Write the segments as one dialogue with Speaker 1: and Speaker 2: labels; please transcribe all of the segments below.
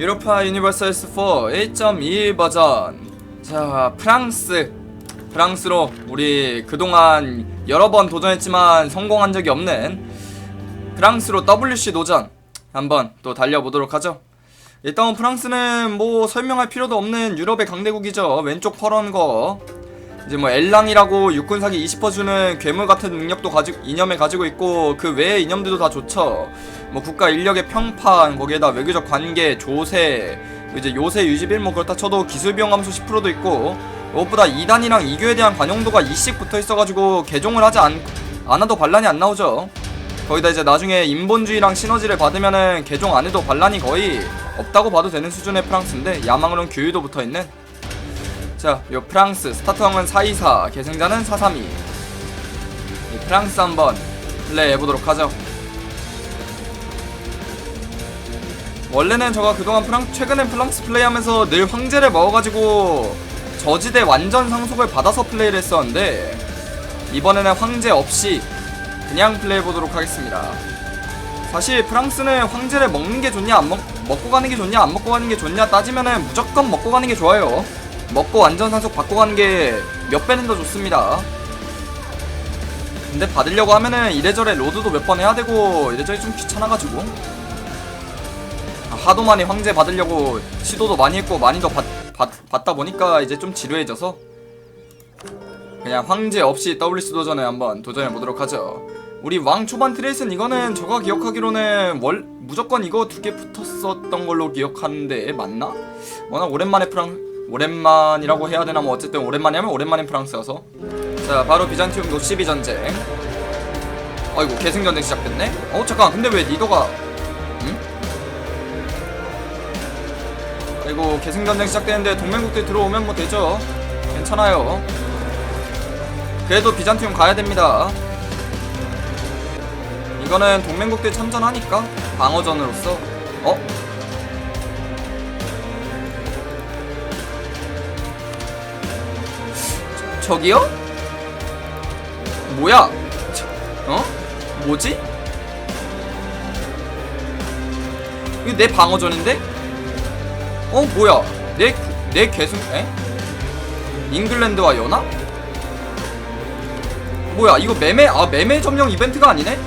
Speaker 1: 유로파 유니버설 S4 1.21 버전. 자 프랑스. 프랑스로 우리 그동안 여러 번 도전했지만 성공한 적이 없는 프랑스로 WC 도전 한번 또 달려보도록 하죠. 일단 프랑스는 뭐 설명할 필요도 없는 유럽의 강대국이죠. 왼쪽 퍼런 거 이제 뭐 엘랑이라고 육군 사기 20% 주는 괴물 같은 능력도 가지고 이념을 가지고 있고 그 외의 이념들도 다 좋죠. 뭐 국가 인력의 평판 거기에다 외교적 관계 조세 이제 요새 유지빌 뭐 그렇다 쳐도 기술 비용 감소 10%도 있고 무엇보다 2단이랑 이교에 대한 관용도가 2씩 붙어 있어가지고 개종을 하지 않, 않아도 반란이 안 나오죠. 거기다 이제 나중에 인본주의랑 시너지를 받으면은 개종 안 해도 반란이 거의 없다고 봐도 되는 수준의 프랑스인데 야망으로는 규율도 붙어 있는 자, 요 프랑스 스타트왕은 424, 계승자는 432. 이 프랑스 한번 플레이 해 보도록 하죠. 원래는 저가 그동안 프랑 최근에 프랑스 플레이하면서 늘 황제를 먹어가지고 저지대 완전 상속을 받아서 플레이를 했었는데 이번에는 황제 없이 그냥 플레이 해 보도록 하겠습니다. 사실 프랑스는 황제를 먹는 게 좋냐 안 먹, 먹고 가는 게 좋냐 안 먹고 가는 게 좋냐 따지면은 무조건 먹고 가는 게 좋아요. 먹고 완전 산속 받고 가는 게 몇 배는 더 좋습니다. 근데 받으려고 하면은 이래저래 로드도 몇 번 해야 되고 이래저래 좀 귀찮아가지고 아, 하도 많이 황제 받으려고 시도도 많이 했고 많이 더 받, 받, 받다 보니까 이제 좀 지루해져서 그냥 황제 없이 WC 도전을 한번 도전해 보도록 하죠. 우리 왕 초반 트레이스는 이거는 제가 기억하기로는 월 무조건 이거 두 개 붙었었던 걸로 기억하는데 맞나? 워낙 오랜만에 프랑 오랜만이라고 해야 되나 뭐 어쨌든 오랜만에 하면 오랜만인 프랑스여서. 자 바로 비잔티움 노시비 전쟁. 아이고 계승 전쟁 시작됐네? 어 잠깐 근데 왜 리더가 응? 아이고 계승 전쟁 시작되는데 동맹국들 들어오면 뭐 되죠. 괜찮아요. 그래도 비잔티움 가야 됩니다. 이거는 동맹국들 참전하니까 방어전으로서. 어? 저기요? 뭐야? 저, 어? 뭐지? 이거 내 방어전인데? 어 뭐야? 내내 계승 에? 잉글랜드와 연합? 뭐야 이거 매매 아 매매 점령 이벤트가 아니네?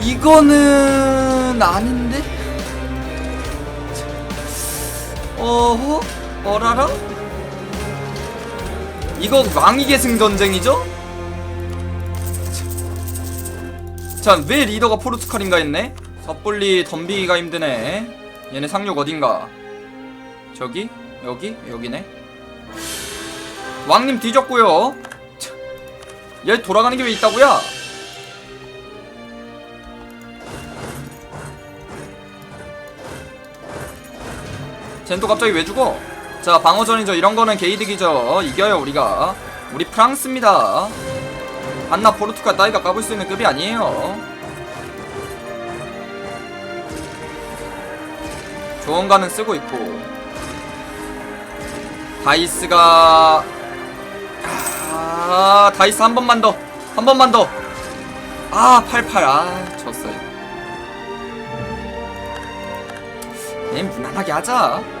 Speaker 1: 이거는 아닌데? 어허? 어라라? 이거 왕위 계승 전쟁이죠? 자, 왜 리더가 포르투갈인가 했네? 섣불리 덤비기가 힘드네. 얘네 상륙 어딘가? 저기? 여기? 여기네. 왕님 뒤졌고요. 차, 얘 돌아가는 게 왜 있다고야? 쟨또 갑자기 왜 죽어? 자 방어전이죠 이런 거는 게이득이죠 이겨요 우리가. 우리 프랑스입니다. 안나 포르투갈 따위가 까볼 수 있는 급이 아니에요. 좋은 가는 쓰고 있고. 다이스가 아 다이스 한 번만 더 한 번만 더아 88 아 졌어요. 그냥 무난하게 하자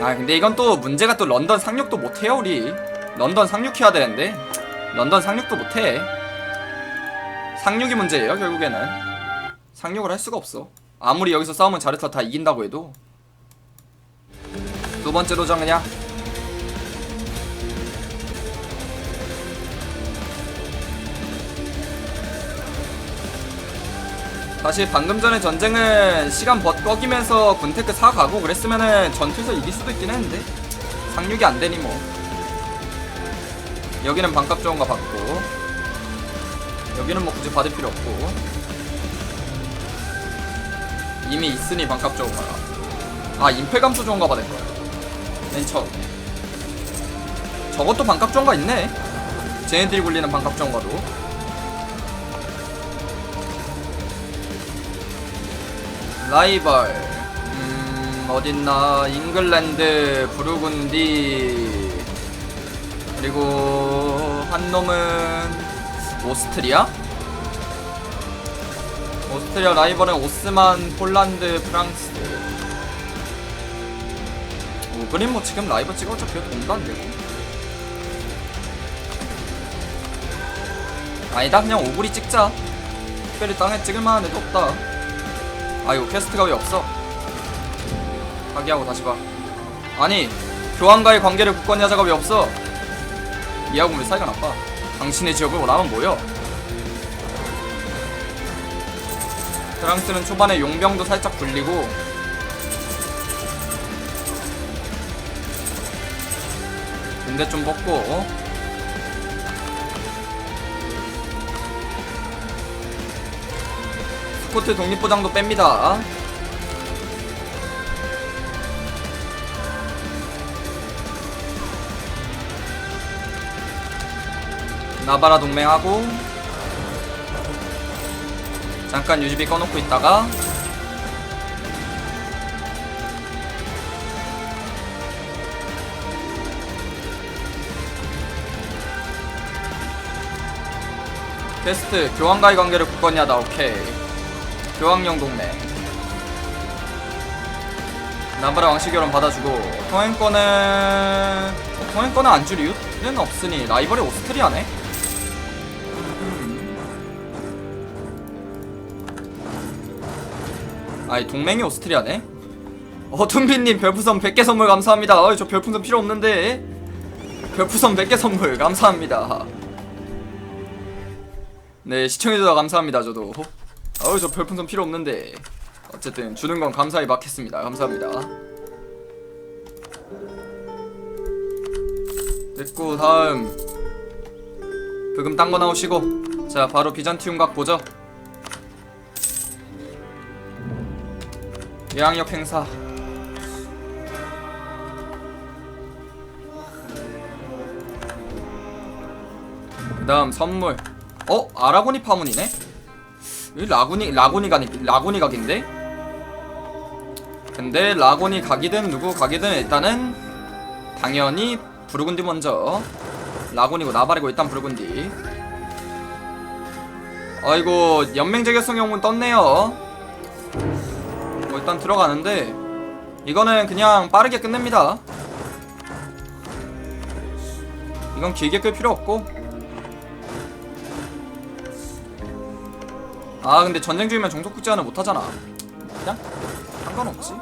Speaker 1: 아 근데 이건 또 문제가 또 런던 상륙도 못해요 우리. 런던 상륙해야 되는데. 런던 상륙도 못해. 상륙이 문제예요 결국에는. 상륙을 할 수가 없어. 아무리 여기서 싸우면 잘해서 다 이긴다고 해도. 두 번째 도전 그냥 사실 방금 전에 전쟁은 시간 벗 꺾이면서 군테크 사 가고 그랬으면은 전투에서 이길 수도 있긴 했는데 상륙이 안 되니 뭐. 여기는 반값 좋은 거 받고 여기는 뭐 굳이 받을 필요 없고. 이미 있으니 반값 좋은 거야. 아 임페 감소 좋은 거 받을 거야. 맨 처음. 저것도 반값 좋은 거 있네. 쟤네들이 굴리는 반값 좋은 거도 라이벌 음 어딨나 잉글랜드 부르군디 그리고 한 놈은 오스트리아? 오스트리아 라이벌은 오스만, 폴란드, 프랑스. 우그린 뭐 지금 라이벌 찍어 어차피 돈도 안 되고. 아니다 그냥 오구리 찍자. 특별히 땅에 찍을만한 애도 없다. 아 이거 퀘스트가 왜 없어? 파기하고 다시 봐. 아니 교황과의 관계를 굳건히 하자가 왜 없어? 이하고 왜 사이가 나빠? 당신의 지역을 원하면 뭐여? 프랑스는 초반에 용병도 살짝 굴리고 군대 좀 뽑고 스코트 독립보장도 뺍니다. 나바라 동맹하고 잠깐 유지비 꺼놓고 있다가 퀘스트 교황과의 관계를 굳건히 하다. 오케이 교황령 동맹 나바라 왕실 결혼 받아주고 통행권은 어, 통행권은 안줄 이유는 없으니 라이벌이 오스트리아네. 아이 동맹이 오스트리아네? 어둠비님 별풍선 100개 선물 감사합니다. 어이 저 별풍선 필요 없는데. 별풍선 100개 선물 감사합니다. 네 시청해주셔서 감사합니다 저도 어이 저 별풍선 필요 없는데. 어쨌든 주는 건 감사히 받겠습니다. 감사합니다. 됐고 다음. 브금 딴 거 나오시고. 자 바로 비잔티움 각 보죠. 예항역 행사. 그 다음 선물. 어? 아라고니 파문이네? 라구니 라고니 각이 라고니 각인데? 근데 라고니 각이든 누구 각이든 일단은 당연히 부르군디 먼저. 라고니고 나발이고 일단 부르군디. 아이고 연맹제결성 영웅 떴네요. 뭐 일단 들어가는데 이거는 그냥 빠르게 끝냅니다. 이건 길게 끌 필요 없고 아 근데 전쟁 중이면 종속국 제한을 못하잖아. 그냥? 상관없지.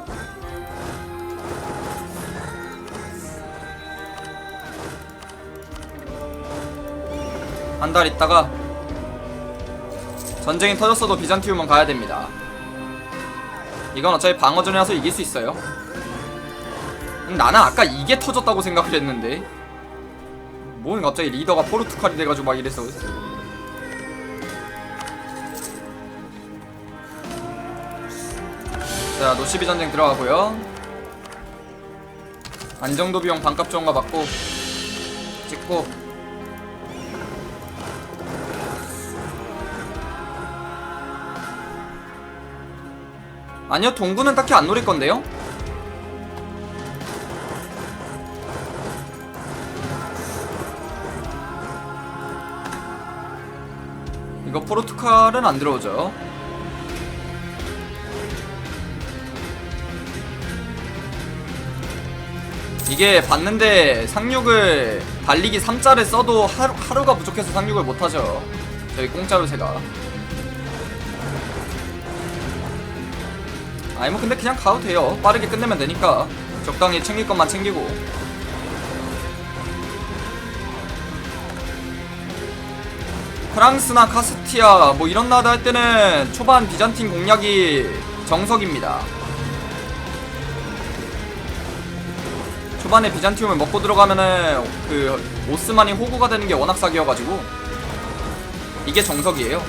Speaker 1: 한 달 있다가 전쟁이 터졌어도 비잔티움은 가야 됩니다. 이건 어차피 방어전이라서 이길 수 있어요. 음, 나는 아까 이게 터졌다고 생각을 했는데. 뭔 갑자기 리더가 포르투갈이 돼가지고 막 이랬어 자 노시비 전쟁 들어가고요. 안정도 비용 반값 좋은 거 받고 찍고. 아니요 동구는 딱히 안 노릴 건데요? 이거 포르투갈은 안 들어오죠 이게 봤는데 상륙을 달리기 3자를 써도 하루, 하루가 부족해서 상륙을 못하죠. 저희 공짜로 제가. 아니 뭐 근데 그냥 가도 돼요. 빠르게 끝내면 되니까. 적당히 챙길 것만 챙기고. 프랑스나 카스티아 뭐 이런 나라 할 때는 초반 비잔틴 공략이 정석입니다 초반에 비잔티움을 먹고 들어가면은 그 오스만이 호구가 되는 게 워낙 사기여가지고 이게 정석이에요.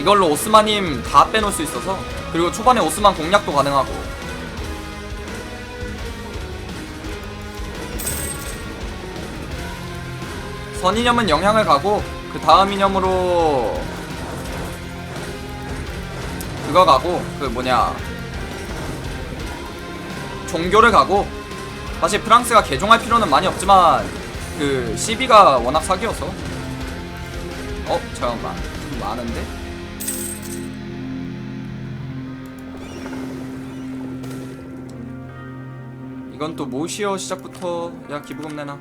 Speaker 1: 이걸로 오스만님 다 빼놓을 수 있어서 그리고 초반에 오스만 공략도 가능하고 선이념은 영향을 가고 그 다음 이념으로 그거 가고 그 뭐냐. 종교를 가고 사실 프랑스가 개종할 필요는 많이 없지만 그 CB가 워낙 사기여서. 어 잠깐만. 좀 많은데? 이건 또 뭐시여 시작부터? 야 기부금 내놔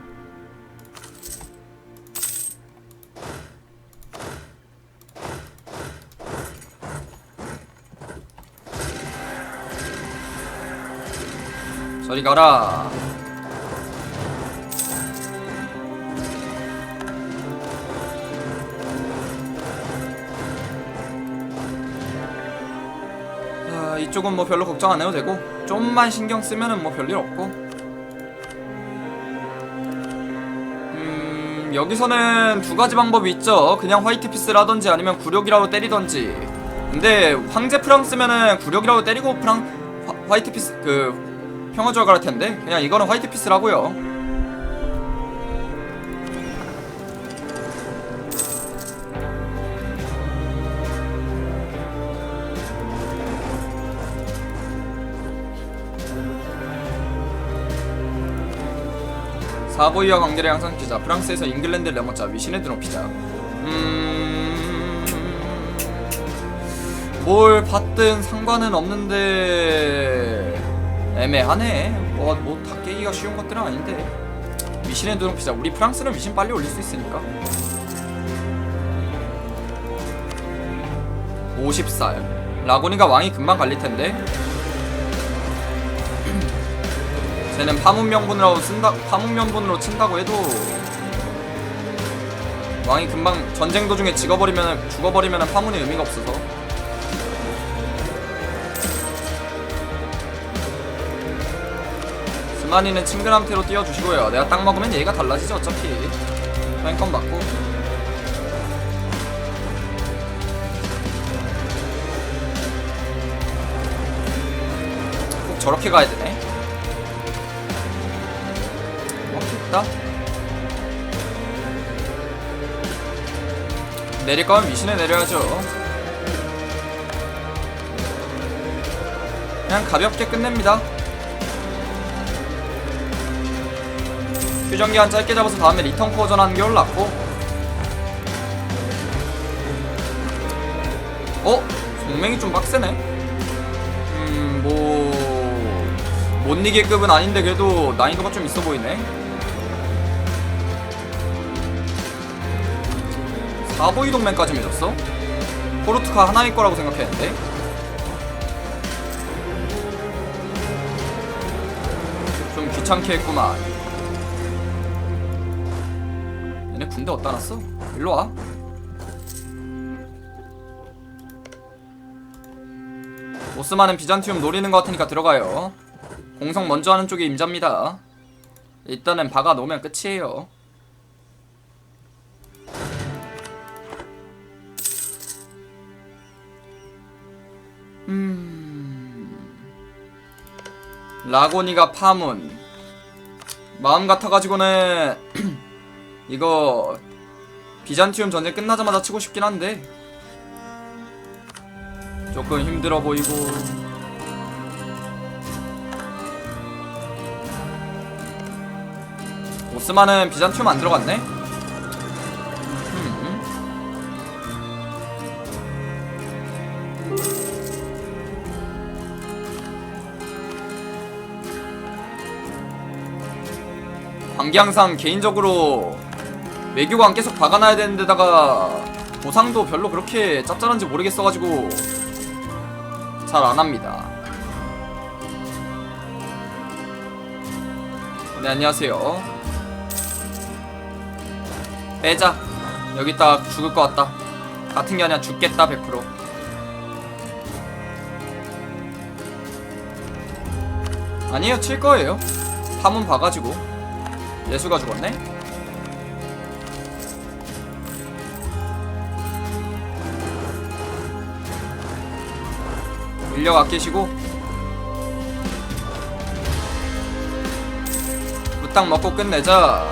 Speaker 1: 저리 가라. 아, 이쪽은 뭐 별로 걱정 안 해도 되고 좀만 신경 쓰면은 뭐 별일 없고. 음 여기서는 두 가지 방법이 있죠. 그냥 화이트 피스를 하던지 아니면 구력이라고 때리던지. 근데 황제 프랑스면은 구력이라고 때리고 프랑 화, 화이트 피스 그 평화조화 갈 텐데 그냥 이거는 화이트 피스라고요. 사보이와 관계를 향상시키자 프랑스에서 잉글랜드를 넘어자 위신에드 높이자 음... 뭘 받든 상관은 없는데 애매하네. 뭐, 뭐다 깨기가 쉬운 것들은 아닌데. 위신에드 높이자. 우리 프랑스는 위신 빨리 올릴 수 있으니까. 50살. 라고니가 왕이 금방 갈릴 텐데. 쟤는 파문 명분으로 쓴다 파문 명분으로 친다고 해도 왕이 금방 전쟁 도중에 죽어버리면 죽어버리면 파문의 의미가 없어서 스마니는 칭그람테로 띄워주시고요 내가 딱 먹으면 얘가 달라지죠 어차피 팬건 받고 꼭 저렇게 가야 되네 어, 됐다. 내릴 거면 미신에 내려야죠. 그냥 가볍게 끝냅니다. 휴전기한 짧게 잡아서 다음에 리턴 코어전 하는 게 올랐고. 어? 동맹이 좀 빡세네? 음, 뭐. 못 이길 급은 아닌데 그래도 난이도가 좀 있어 보이네. 사보이 동맹까지 맺었어? 포르투가 하나일 거라고 생각했는데. 좀 귀찮게 했구만. 얘네 군대 어디다 놨어? 일로 와. 오스만은 비잔티움 노리는 것 같으니까 들어가요. 공성 먼저 하는 쪽이 임자입니다. 일단은 박아 놓으면 끝이에요. 음. 라고니가 파문. 마음 같아가지고는 이거 비잔티움 전쟁 끝나자마자 치고 싶긴 한데 조금 힘들어 보이고. 오스만은 비잔티움 안 들어갔네? 음. 관계항상 개인적으로 외교관 계속 박아놔야 되는 데다가 보상도 별로 그렇게 짭짤한지 모르겠어가지고 잘 안합니다. 네 안녕하세요. 빼자. 여기다 죽을 것 같다. 같은 게 아니라 죽겠다 100% 아니에요 칠 거예요. 파문 봐가지고. 예수가 죽었네 밀려가 끼시고, 무탕 먹고 끝내자.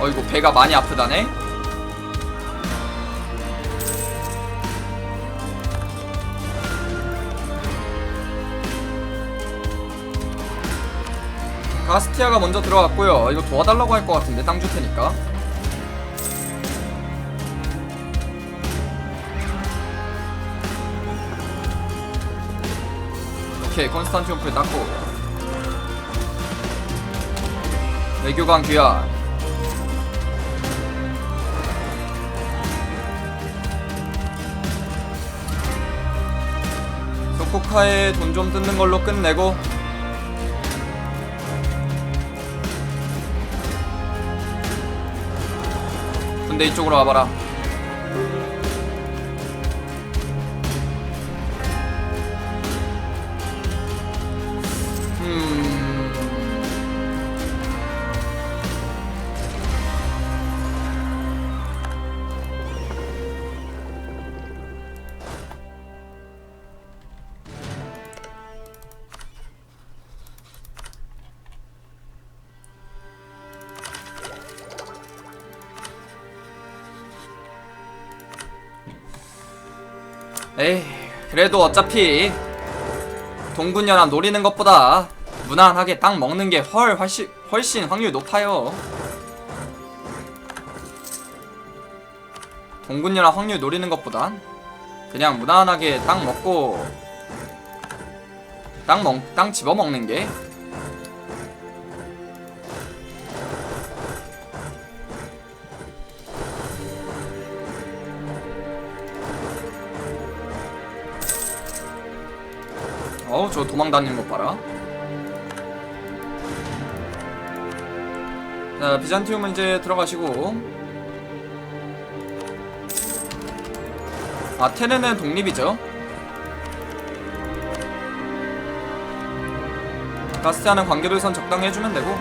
Speaker 1: 어이구 배가 많이 아프다네? 가스티아가 먼저 들어갔고요. 이거 도와달라고 할 것 같은데 땅 줄 테니까. 오케이 콘스탄티오플 닦고. 외교관 귀환 소코카에 돈 좀 뜯는 걸로 끝내고. 근데 이쪽으로 와봐라 에이, 그래도 어차피 동군연합 노리는 것보다 무난하게 땅 먹는 게헐 훨씬 훨씬 확률 높아요. 동군연합 확률 노리는 것보단 그냥 무난하게 땅 먹고 땅 먹, 땅 집어 먹는 게 저 도망 다니는 것 봐라. 자 비잔티움은 이제 들어가시고. 아테네는 독립이죠. 가스티아는 관계도선 적당히 해주면 되고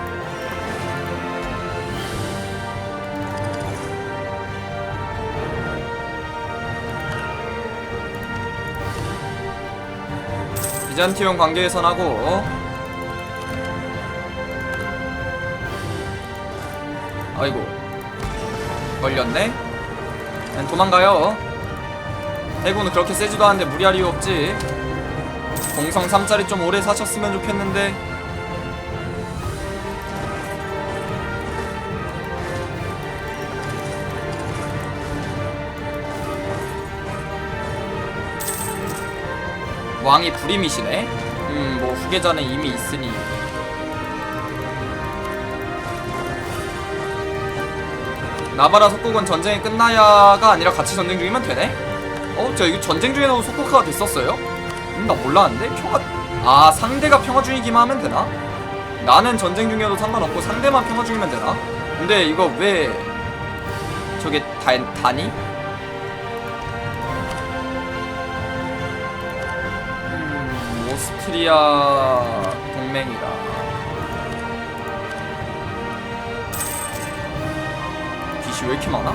Speaker 1: 비잔티움 관계에선 하고. 아이고. 걸렸네? 그냥 도망가요. 해군은 그렇게 세지도 않은데 무리할 이유 없지. 공성 3짜리 좀 오래 사셨으면 좋겠는데 왕이 불임이시네 음 뭐 후계자는 이미 있으니 나바라 속국은 전쟁이 끝나야가 아니라 같이 전쟁 중이면 되네? 어? 저 이거 전쟁 중에 나온 속국화가 됐었어요? 음, 나 몰랐는데? 평화... 아 상대가 평화 중이기만 하면 되나? 나는 전쟁 중이어도 상관없고 상대만 평화 중이면 되나? 근데 이거 왜 저게 다, 다니? 음, 오스트리아 동맹이다. 빛이 왜 이렇게 많아?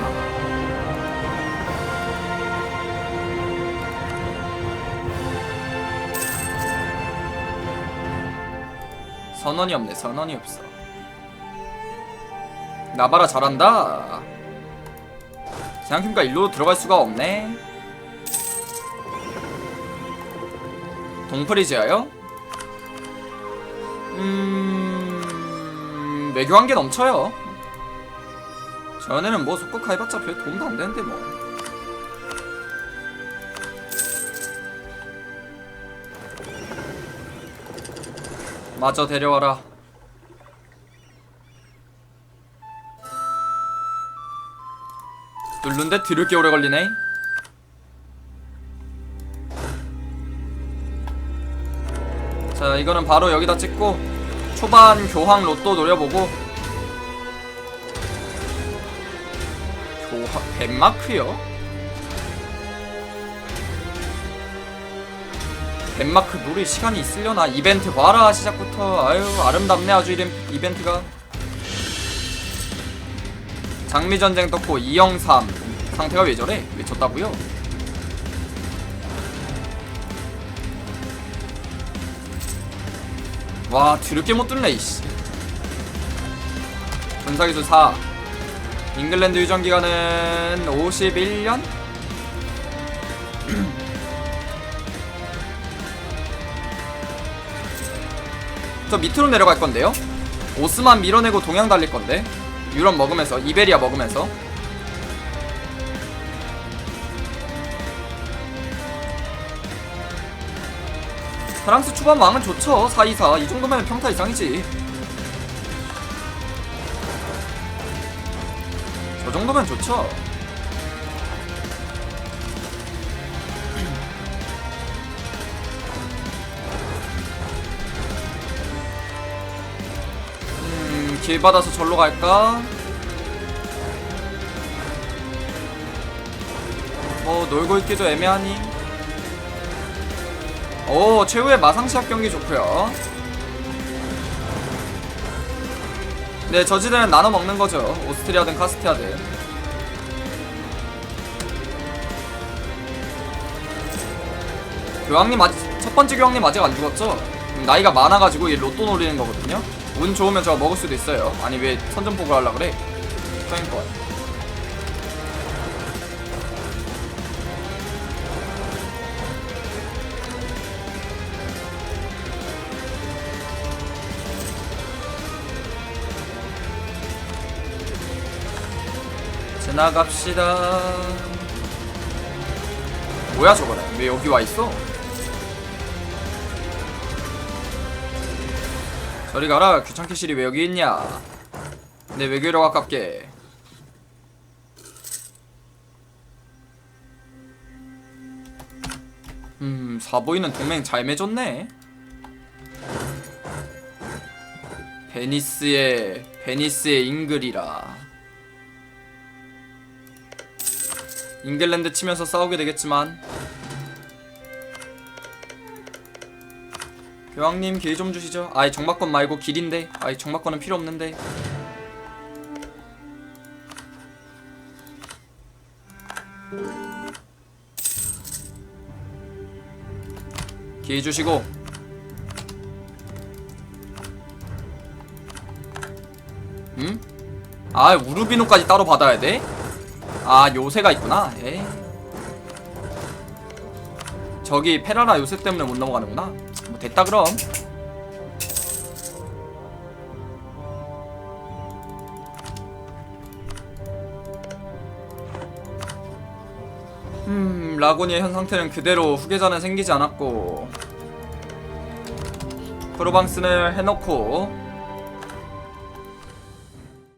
Speaker 1: 선언이 없네 선언이 없어. 나바라 잘한다. 생각해보니까 일로 들어갈 수가 없네 동프리지아요? 음... 외교관계 넘쳐요. 전에는 뭐 속국화 해봤자 별 도움도 안 되는데 뭐. 마저 데려와라. 뚫는데 들을 게 오래 걸리네 자 이거는 바로 여기다 찍고 초반 교황 로또 노려보고 교황 덴마크요? 덴마크 놀이 시간이 있으려나 이벤트 봐라 시작부터 아유 아름답네 아주 이름 이벤트가 장미전쟁 떴고 203 상태가 왜 저래? 왜 졌다고요? 와 드럽게 못 뚫네 이씨 군사기술 4 잉글랜드 유전기간은 51년? 저 밑으로 내려갈 건데요? 오스만 밀어내고 동양 달릴 건데 유럽 먹으면서 이베리아 먹으면서 프랑스 초반 왕은 좋죠 424 이 정도면 평타 이상이지 저 정도면 좋죠 음, 길 받아서 절로 갈까? 뭐 놀고 있기도 애매하니. 오 최후의 마상 시합 경기 좋고요. 네 저지대는 나눠 먹는 거죠. 오스트리아든 카스티아든. 교황님 아직 첫 번째 교황님 아직 안 죽었죠? 음, 나이가 많아가지고 이 로또 노리는 거거든요. 운 좋으면 저거 먹을 수도 있어요. 아니 왜 선전포고 하려 그래? 성인권. 지나갑시다. 뭐야 저거는? 왜 여기 와 있어? 저리 가라 귀찮게 실이 왜 여기 있냐 내 외교력 아깝게 음 사보이는 동맹 잘 맺었네 베니스의 베니스의 잉글이라 잉글랜드 치면서 싸우게 되겠지만 교황님 길 좀 주시죠. 아이 정박권 말고 길인데. 아이 정박권은 필요 없는데. 길 주시고. 응? 아 우르비노까지 따로 받아야 돼? 아 요새가 있구나. 에이. 저기 페라라 요새 때문에 못 넘어가는구나. 뭐 됐다 그럼. 음, 라고니의 현 상태는 그대로 후계자는 생기지 않았고 프로방스는 해놓고